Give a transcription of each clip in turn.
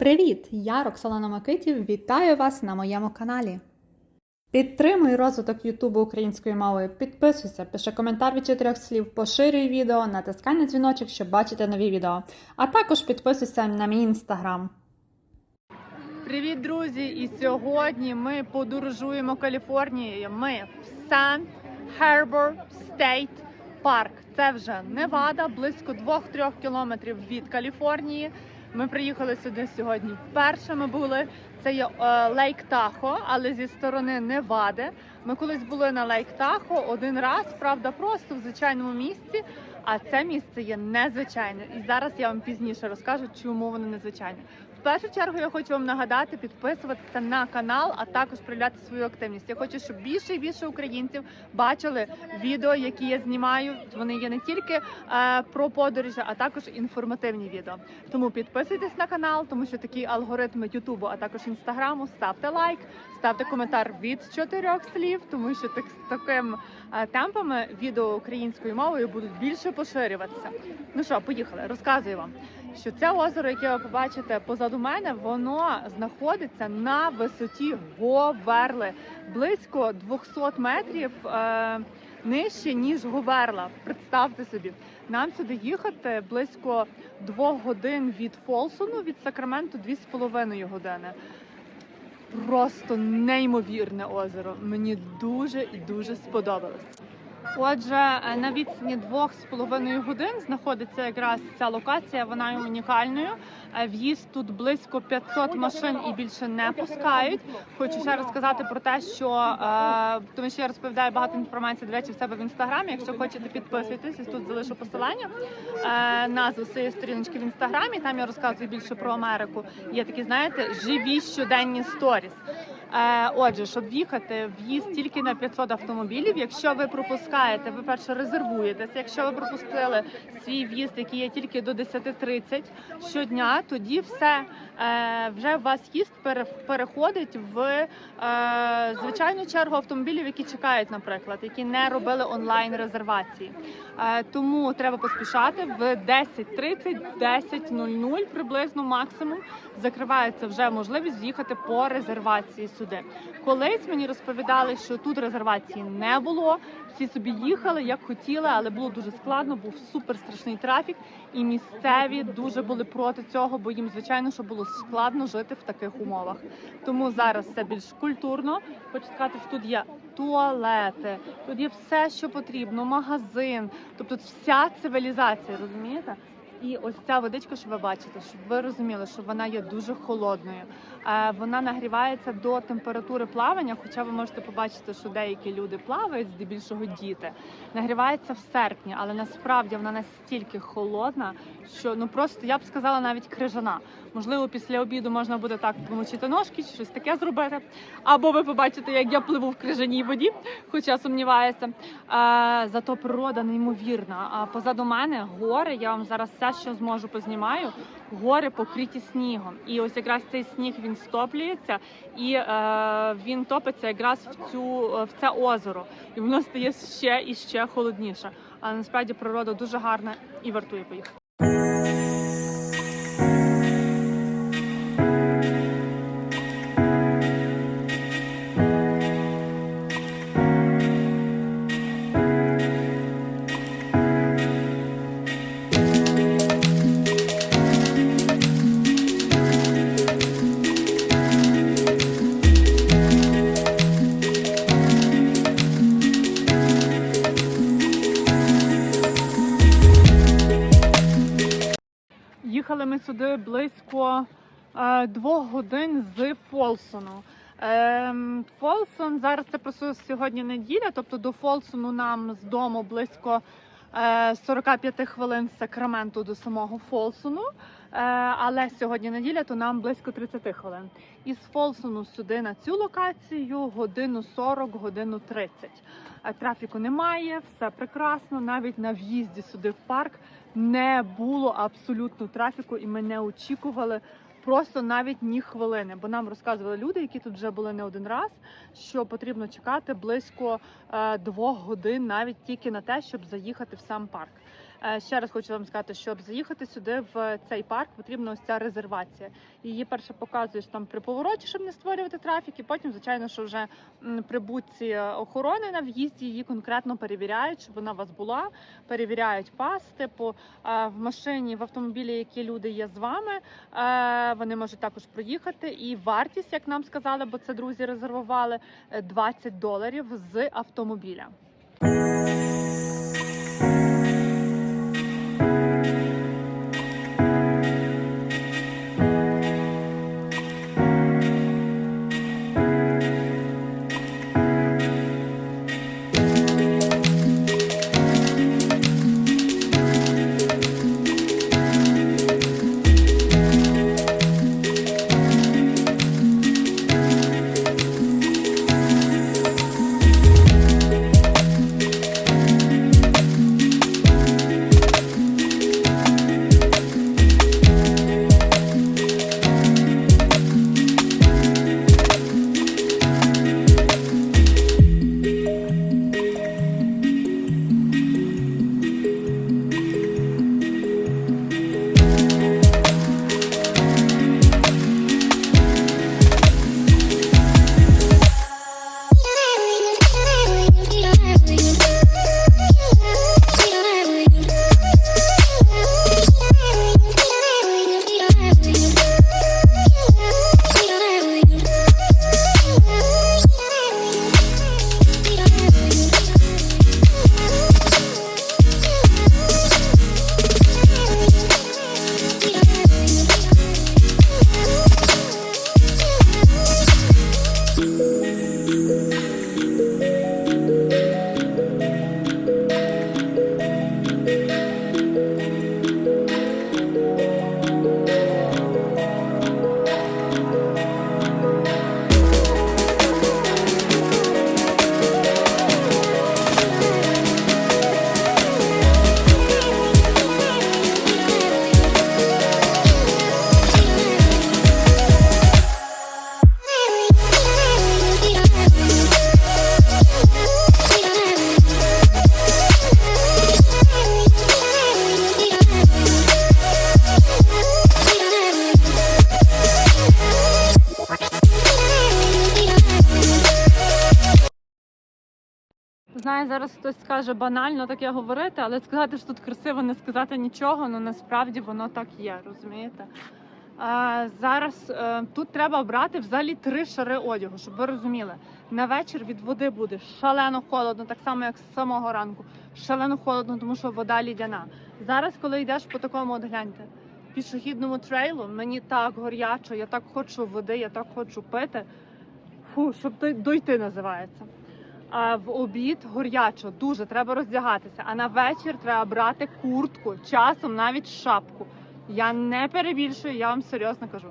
Привіт! Я Роксолана Микитів. Вітаю вас на моєму каналі. Підтримуй розвиток Ютубу українською мовою, підписуйся, пиши коментар від чотирьох слів, поширюй відео, натискай на дзвіночок, щоб бачити нові відео. А також підписуйся на мій інстаграм. Привіт, друзі! І сьогодні ми подорожуємо Каліфорнією. Ми в Сан Харбор Стейт Парк. Це вже Невада, близько 2-3 кілометрів від Каліфорнії. Ми приїхали сюди сьогодні. Вперше ми були. Це є е, Лейк Тахо, але зі сторони Невади. Ми колись були на Лейк Тахо один раз, правда, просто в звичайному місці. А це місце є незвичайне. І зараз я вам пізніше розкажу, чому воно незвичайне. Першу чергу я хочу вам нагадати підписуватися на канал, а також проявляти свою активність. Я хочу, щоб більше і більше українців бачили відео, які я знімаю. Вони є не тільки е, про подорожі, а також інформативні відео. Тому підписуйтесь на канал, тому що такі алгоритми Ютубу, а також інстаграму. Ставте лайк, ставте коментар від чотирьох слів, тому що так з таким е, темпами відео українською мовою будуть більше поширюватися. Ну що, поїхали, розказую вам що це озеро, яке ви побачите позаду мене, воно знаходиться на висоті Говерли, близько 200 метрів е, нижче ніж Говерла. Представте собі, нам сюди їхати близько двох годин від Фолсону, від Сакраменту 2,5 години. Просто неймовірне озеро. Мені дуже і дуже сподобалось. Отже, е, на відстані двох з половиною годин знаходиться якраз ця локація. Вона є унікальною. Е, В'їзд тут близько 500 машин і більше не пускають. Хочу ще раз сказати про те, що е, тому що я розповідаю багато інформації до речі в себе в інстаграмі. Якщо хочете підписуйтесь, тут залишу посилання. Назву цієї сторіночки в інстаграмі. Там я розказую більше про Америку. Є такі, знаєте, живі щоденні сторіс. Е, Отже, щоб в'їхати в'їзд тільки на 500 автомобілів. Якщо ви пропускаєте, ви перше резервуєтеся. Якщо ви пропустили свій в'їзд, який є тільки до 10.30 щодня, тоді все е, вже у вас їзд пере- переходить в е, звичайну чергу автомобілів, які чекають, наприклад, які не робили онлайн резервації. Тому треба поспішати в 10.30, 10.00 приблизно максимум закривається вже можливість з'їхати по резервації сюди. Колись мені розповідали, що тут резервації не було. Всі собі їхали як хотіли, але було дуже складно. Був супер страшний трафік, і місцеві дуже були проти цього, бо їм звичайно що було складно жити в таких умовах. Тому зараз це більш культурно. Хочу сказати, що тут є туалети, тут є все, що потрібно, магазин. Тобто вся цивілізація, розумієте? І ось ця водичка, що ви бачите, щоб ви розуміли, що вона є дуже холодною. Е, Вона нагрівається до температури плавання, хоча ви можете побачити, що деякі люди плавають, здебільшого діти. Нагрівається в серпні, але насправді вона настільки холодна, що ну просто я б сказала навіть крижана. Можливо, після обіду можна буде так помочити ножки, щось таке зробити. Або ви побачите, як я пливу в крижаній воді, хоча сумніваюся. Е, Зато природа неймовірна. А позаду мене гори. Я вам зараз що зможу, познімаю. Гори покриті снігом. І ось якраз цей сніг він стоплюється і е, він топиться якраз в цю в це озеро, і воно стає ще і ще холодніше. Але насправді природа дуже гарна і вартує поїхати. Сюди близько е, двох годин з Фолсону. Ем, Фолсон зараз це просто сьогодні неділя, тобто до Фолсону нам з дому близько е, 45 хвилин з Сакраменту до самого Фолсону. Е, але сьогодні неділя, то нам близько 30 хвилин. Із Фолсону сюди на цю локацію годину 40, годину 30. Е, Трафіку немає, все прекрасно. Навіть на в'їзді сюди в парк не було абсолютно трафіку, і ми не очікували просто навіть ні хвилини. Бо нам розказували люди, які тут вже були не один раз, що потрібно чекати близько е, двох годин навіть тільки на те, щоб заїхати в сам парк. Е, Ще раз хочу вам сказати, щоб заїхати сюди в цей парк, потрібна ось ця резервація. Її перше показуєш там при повороті, щоб не створювати трафік, і потім, звичайно, що вже м, при будці е, охорони на в'їзді її конкретно перевіряють, щоб вона у вас була. Перевіряють пас, типу е, в машині, в автомобілі, які люди є з вами. е, Вони можуть також проїхати. І вартість, як нам сказали, бо це друзі резервували е, 20 доларів з автомобіля. Зараз хтось скаже банально таке говорити, але сказати, що тут красиво, не сказати нічого, ну насправді воно так є, розумієте? А, зараз е, тут треба брати взагалі три шари одягу, щоб ви розуміли. На вечір від води буде шалено холодно, так само як з самого ранку. Шалено холодно, тому що вода лідяна. Зараз, коли йдеш по такому, от гляньте, пішохідному трейлу, мені так горячо, я так хочу води, я так хочу пити. Фу, щоб дойти називається. В обід горячо, дуже треба роздягатися. А на вечір треба брати куртку, часом навіть шапку. Я не перебільшую, я вам серйозно кажу.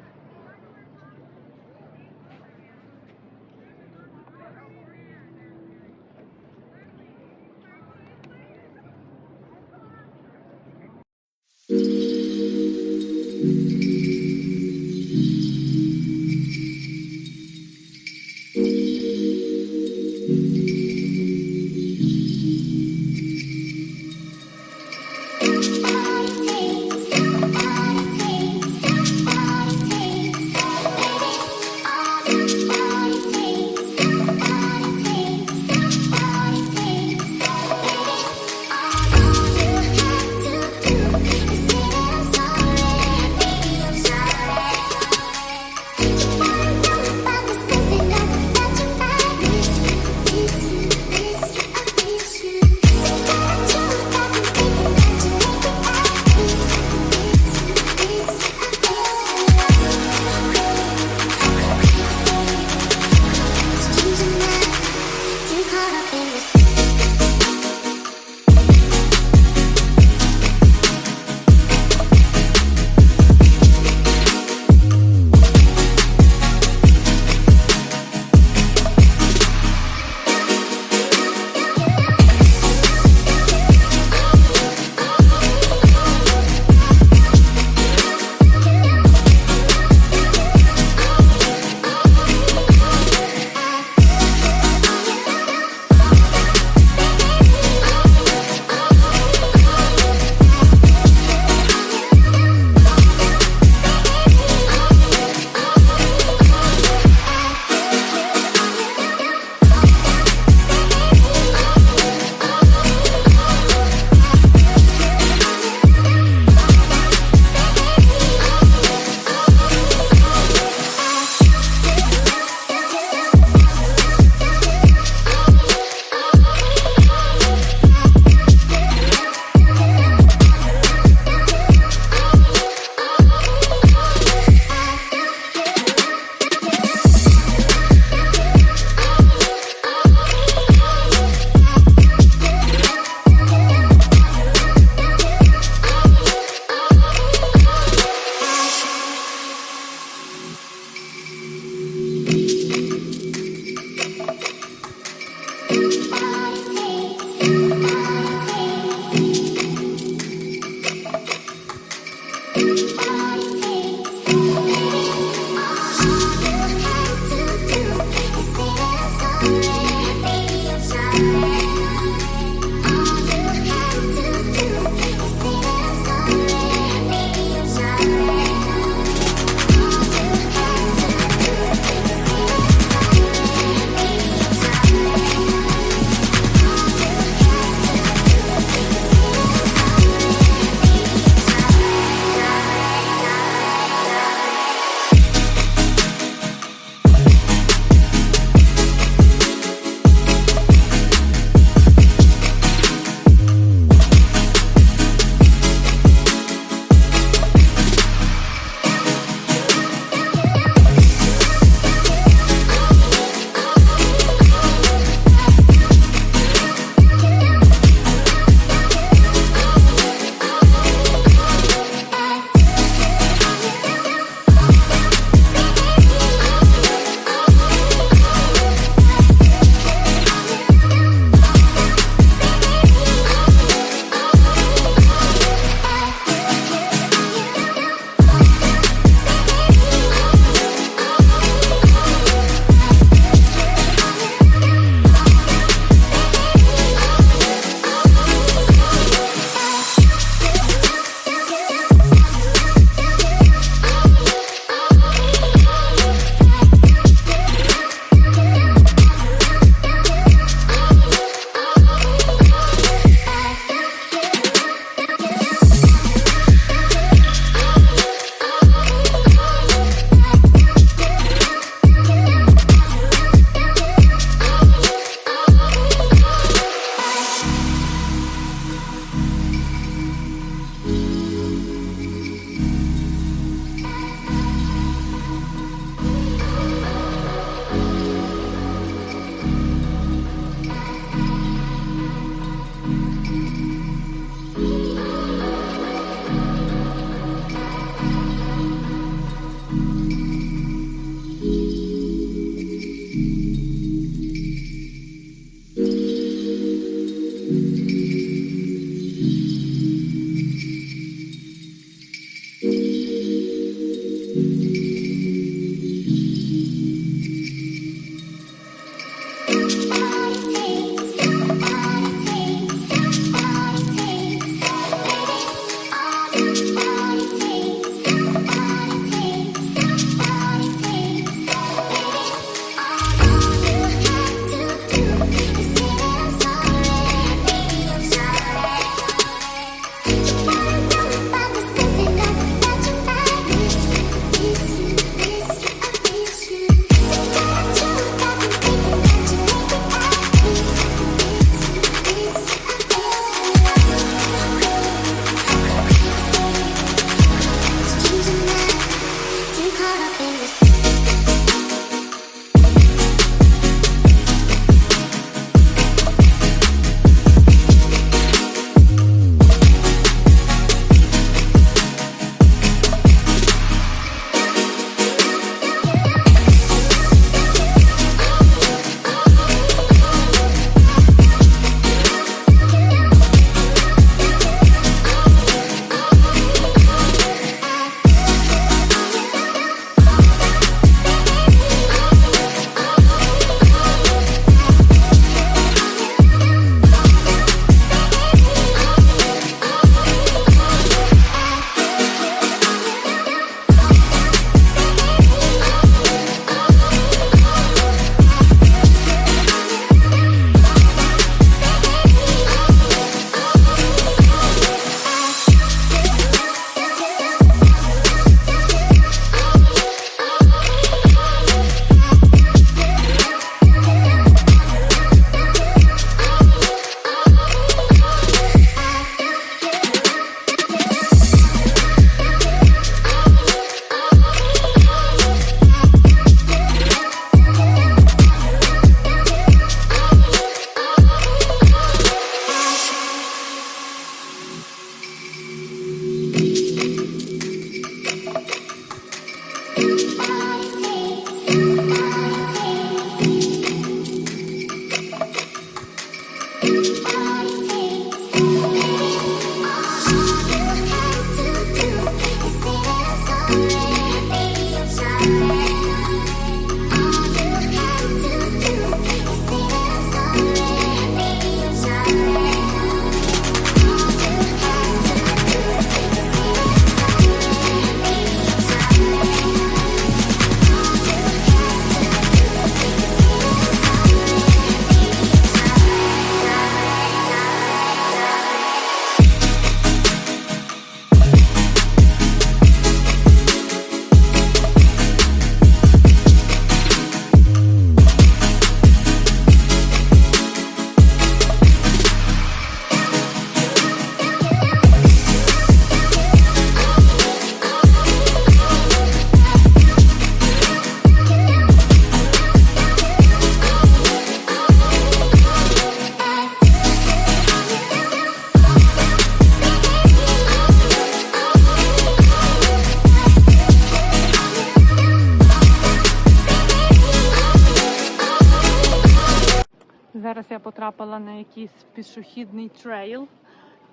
Потрапила на якийсь пішохідний трейл.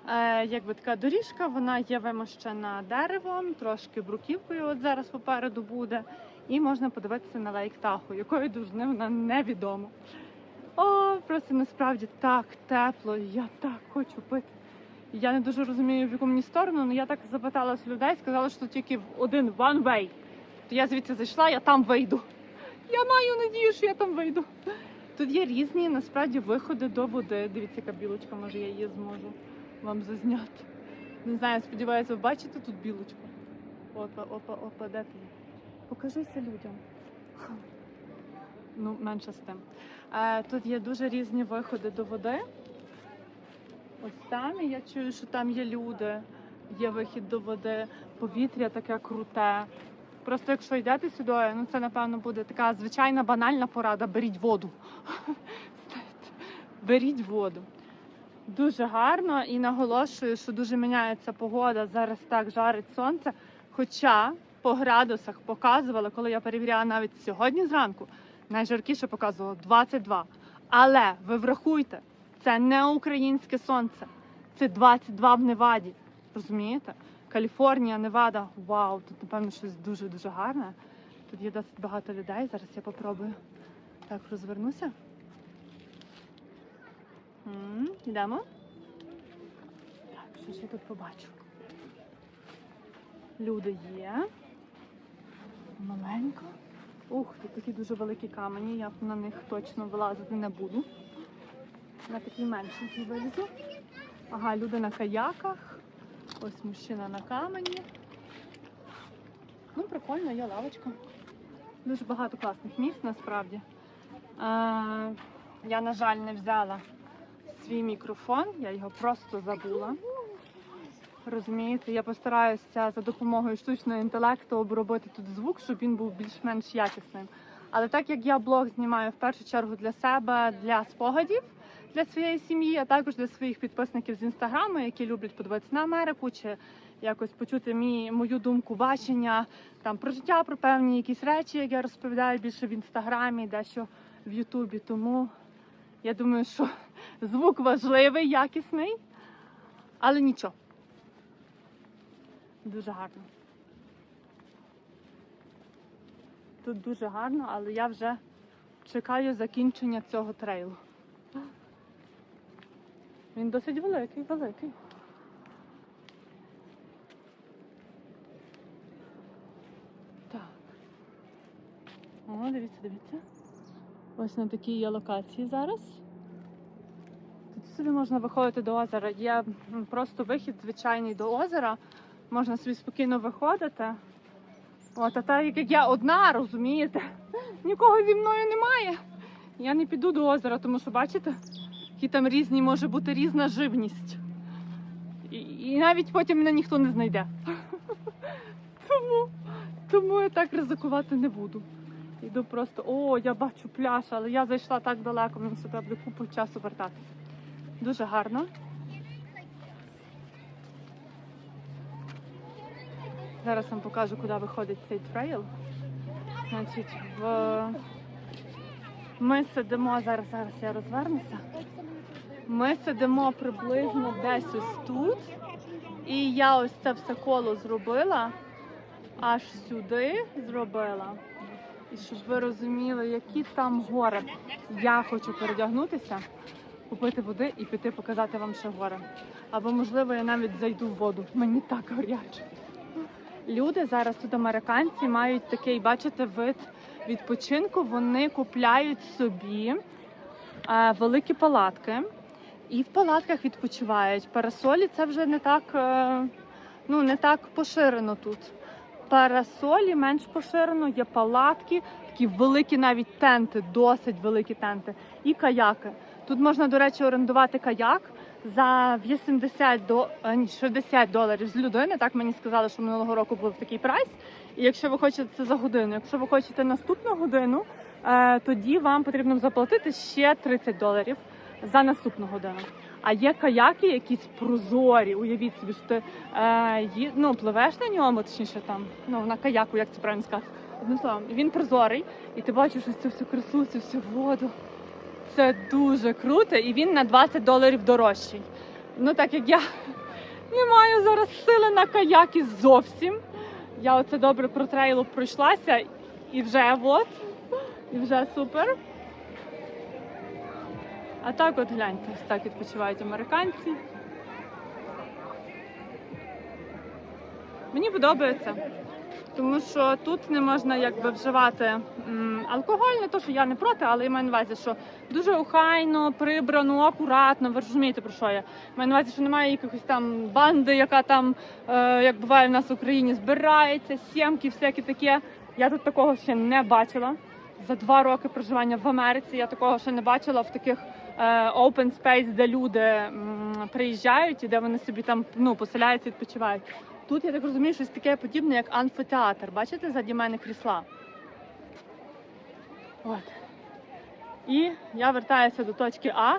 Е, якби така доріжка, вона є вимощена деревом, трошки бруківкою. От зараз попереду буде. І можна подивитися на лейк Таху, якої довжини вона невідомо. О, просто насправді так тепло. Я так хочу пити. Я не дуже розумію, в яку мені сторону, але я так запиталась людей, сказали, що тільки один one way. То я звідси зайшла, я там вийду. Я маю надію, що я там вийду. Тут є різні насправді виходи до води. Дивіться, яка білочка, може я її зможу вам зазняти. Не знаю, сподіваюся, ви бачите тут білочку. Опа, опа, опа, де ти? Покажися людям. Ну, менше з тим. Е, тут є дуже різні виходи до води. Ось там, і я чую, що там є люди, є вихід до води, повітря таке круте. Просто якщо йдете сюди, ну це напевно буде така звичайна банальна порада. Беріть воду. Беріть воду. Дуже гарно і наголошую, що дуже міняється погода. Зараз так жарить сонце. Хоча по градусах показували, коли я перевіряла навіть сьогодні зранку, найжаркіше показувало 22. Але ви врахуйте, це не українське сонце, це 22 в Неваді. Розумієте? Каліфорнія, Невада. Вау, тут напевно щось дуже дуже гарне. Тут є досить багато людей. Зараз я попробую. Так, розвернуся. Йдемо. Так, що ж я тут побачу? Люди є. Маленько. Ух, тут такі дуже великі камені. Я на них точно вилазити не буду. На такий меншенький вилізу. Ага, люди на каяках. Ось мужчина на камені. Ну, прикольно, є лавочка. Дуже багато класних місць насправді. Е, я, на жаль, не взяла свій мікрофон, я його просто забула. Розумієте, я постараюся за допомогою штучного інтелекту обробити тут звук, щоб він був більш-менш якісним. Але так як я блог знімаю в першу чергу для себе, для спогадів, для своєї сім'ї, а також для своїх підписників з інстаграму, які люблять подивитися на Америку чи якось почути мій, мою думку, бачення там про життя, про певні якісь речі, як я розповідаю більше в інстаграмі, дещо в Ютубі. Тому я думаю, що звук важливий, якісний, але нічого. Дуже гарно. Тут дуже гарно, але я вже чекаю закінчення цього трейлу. Він досить великий, великий. Так. О, дивіться, дивіться. Ось на такій є локації зараз. Тут собі можна виходити до озера. Є просто вихід звичайний до озера. Можна собі спокійно виходити. От, а так як я одна, розумієте, нікого зі мною немає. Я не піду до озера, тому що бачите, які там різні може бути різна живність. І, і навіть потім мене ніхто не знайде. Тому, тому я так ризикувати не буду. Йду просто, о, я бачу пляж, але я зайшла так далеко, мені сюди буде купу часу вертатися. Дуже гарно. Зараз вам покажу, куди виходить цей трейл. Значить, в... ми сидимо, зараз, зараз я розвернуся. Ми сидимо приблизно десь ось тут. І я ось це все коло зробила. аж сюди зробила. І щоб ви розуміли, які там гори. Я хочу передягнутися, купити води і піти показати вам ще гори. Або, можливо, я навіть зайду в воду. Мені так гаряче. Люди зараз тут американці мають такий, бачите, вид відпочинку. Вони купляють собі е, великі палатки і в палатках відпочивають. Парасолі це вже не так, е, ну не так поширено тут. Парасолі менш поширено, є палатки, такі великі навіть тенти, досить великі тенти, і каяки. Тут можна, до речі, орендувати каяк за 80 до 60 доларів з людини. Так мені сказали, що минулого року був такий прайс. І якщо ви хочете це за годину, якщо ви хочете наступну годину, е, тоді вам потрібно заплатити ще 30 доларів за наступну годину. А є каяки, якісь прозорі. Уявіть собі, що ти е, ї- ну, пливеш на ньому, точніше там, ну на каяку, як це правильно сказати. Одним словом, він прозорий, і ти бачиш ось цю всю красу, цю всю воду. Це дуже круто, і він на 20 доларів дорожчий. Ну так як я не маю зараз сили на каяки зовсім. Я оце добре про трейлу пройшлася, і вже от, і вже супер. А так от гляньте, так відпочивають американці. Мені подобається, тому що тут не можна якби вживати алкоголь, не то, що я не проти, але я маю на увазі, що дуже охайно, прибрано, акуратно. Ви розумієте про що я? Маю на увазі, що немає якихось там банди, яка там, е, як буває в нас в Україні, збирається, сімки, всяке таке. Я тут такого ще не бачила. За два роки проживання в Америці я такого ще не бачила в таких open space, де люди приїжджають і де вони собі там ну, поселяються, відпочивають. Тут я так розумію, щось таке подібне, як амфітеатр. Бачите, заді мене крісла. От. І я вертаюся до точки А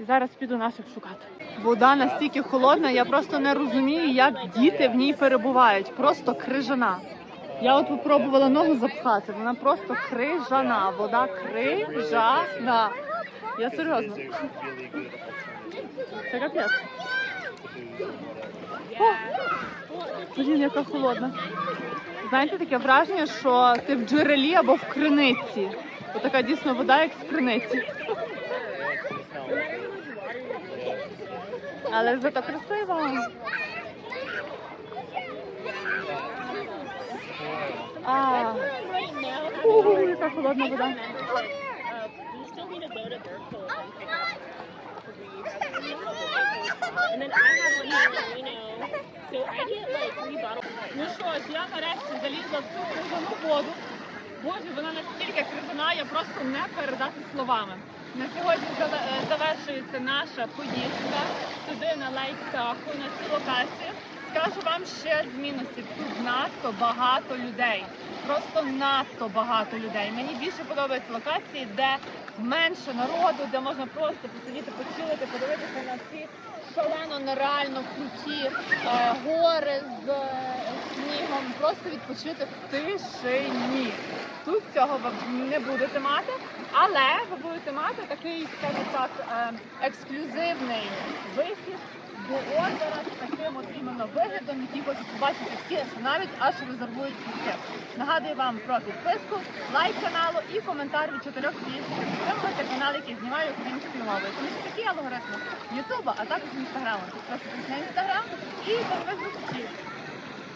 і зараз піду наших шукати. Вода настільки холодна, я просто не розумію, як діти в ній перебувають. Просто крижана. Я от попробувала ногу запхати, вона просто крижана. Вода крижана. Я серйозно. Це капець. О, блін, яка холодна. Знаєте, таке враження, що ти в джерелі або в криниці. Ось така дійсно вода, як з криниці. Але зато красиво. А, у, яка холодна вода. And then I have one here, know. So I get like three bottles. Ну що ж, я нарешті залізла в цю крижану воду. Боже, вона настільки крижана, я просто не передати словами. На сьогодні е, завершується наша поїздка сюди на Лейк Таху, на цю локацію. Скажу вам ще з мінусів. Тут надто багато людей. Просто надто багато людей. Мені більше подобаються локації, де менше народу, де можна просто посидіти, почилити, подивитися на ці шалено нереально круті е, гори з е, снігом, просто відпочити в тишині. Тут цього ви не будете мати, але ви будете мати такий, скажімо так, е, ексклюзивний вихід до озера з таким от іменно виглядом, який хочуть побачити всі, що навіть аж резервують квитки. Нагадую вам про підписку, лайк каналу і коментар від чотирьох слів, Підтримуйте канал, який знімає українською мовою. Тому що такі алгоритми Ютуба, а також Інстаграму. Підписуйтесь на інстаграм і до нових.